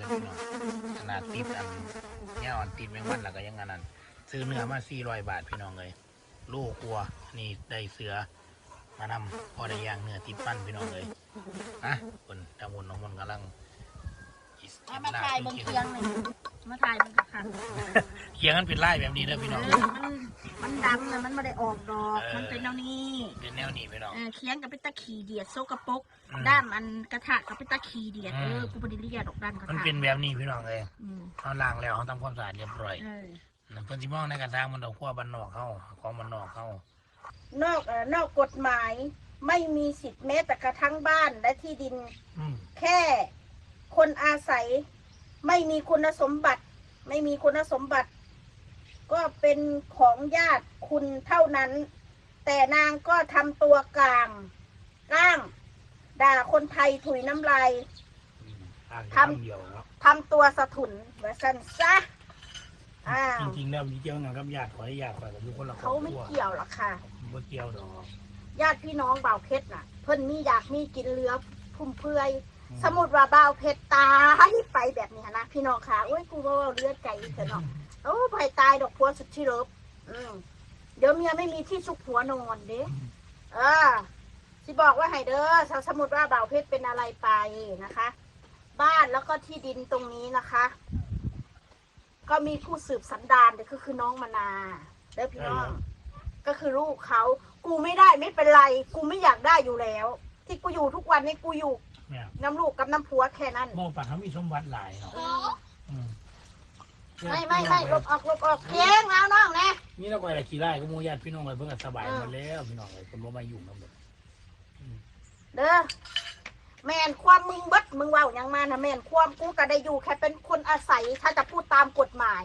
เลยพี่น้องขนาดติดอันเนี่ยอ่อนติดแมงวันแล้วก็ยังอันนั้นซื้อเนื้อมาสี่ร้อยบาทพี่น้องเลยลูกกลัวนี่ได้เสือมานำพอได้ย่างเนื้อติดปั้นพี่น้องเลยอะคนตะมุนน้องมนกำลังอิสเอามาตายบนเคียงเลย มาถ่ายมันกะค่ะเคียงกันเป็นไล่แบบนี้เด้อพี่น้องเออมันมันดังนะมันไม่ได้ออกดอก เออ มันเป็นแนวนี้เป็นแนวนี้พี่น้อง เออเคียงกับเป็นตะขีเดียดโซกระปรกอืมด้ามอันกระทะกับเป็นตะขีเดียดอืเอม อกูบไดิเรียดออกด้านกระมันทะเป็นแบบนี้พี่น้องเลยอืมเขาล้างแล้วเขาทำความสะอาดเรียบร้อยเออนั่นเพิ่นสิมองในกระทางมันดอกขั้วบันนอกเขาของบันนอกเขานอกเอ่อนอกกฎหมายไม่มีสิทธิ์แม้แต่กระทั่งบ้านและที่ดิน อืมแค่คนอาศัย ไม่มีคุณสมบัติ ไม่มีคุณสมบัติ ก็เป็นของญาติคุณเท่านั้น แต่นางก็ทำตัวกลางก้าง ด่าคนไทยถุยน้ำลายทำเดียวเนาะทำตัวสะทุนไว้สันซะอ้าวจริงๆแล้วมีเกี่ยวงานกับญาติขอให้ญาติขอยกับทุกคนละครอเขาบไม่ครัวเกี่ยวหรอกค่ะบ่เกี่ยวดอกญาติพี่น้องบ่าวเพชรน่ะ เพิ่นมีอยากมีกินเรือพุ่มเพรื่อย สมมุดว่าบ่าวเพชรตายไปแบบนี้นะพี่น้องค่ะโอ้ยกูว่าเลือดไก่เถอะเนาะโอ้ไปตายดอกพัวสุดที่รบอืมเดี๋ยวเมียไม่มีที่ซุกหัวนอนเด้เออสิบอกว่าให้เดอถ้าสมมติว่าบ่าวเพชรเป็นอะไรไปนะคะ บ้านแล้วก็ที่ดินตรงนี้นะคะ ก็มีผู้สืบสันดานก็คือน้องมนาเด้อพี่น้อง ก็คือลูกเขา กูไม่ได้ไม่เป็นไร กูไม่อยากได้อยู่แล้ว ที่กูอยู่ทุกวันนี้กูอยู่ เนี่ยน้ำลูกกับน้ำผัวแค่นั้น โมปัดเขามีสมบัติหลายเนาะอืมไม่ไม่ไม่ลบออกลบออกเพียงแล้วน้องนะนี่เราไปละกี่ไร่ก็หมูญาติพี่น้องเลยเพิ่งก็สบายหมดแล้วพี่น้องเลยคนบ่มายุ่งกันหมดเด้อแมนความมึงเบิดมึงเว่าอย่างมานะแมนความกูก็ได้อยู่แค่เป็นคนอาศัยถ้าจะพูดตามกฎหมาย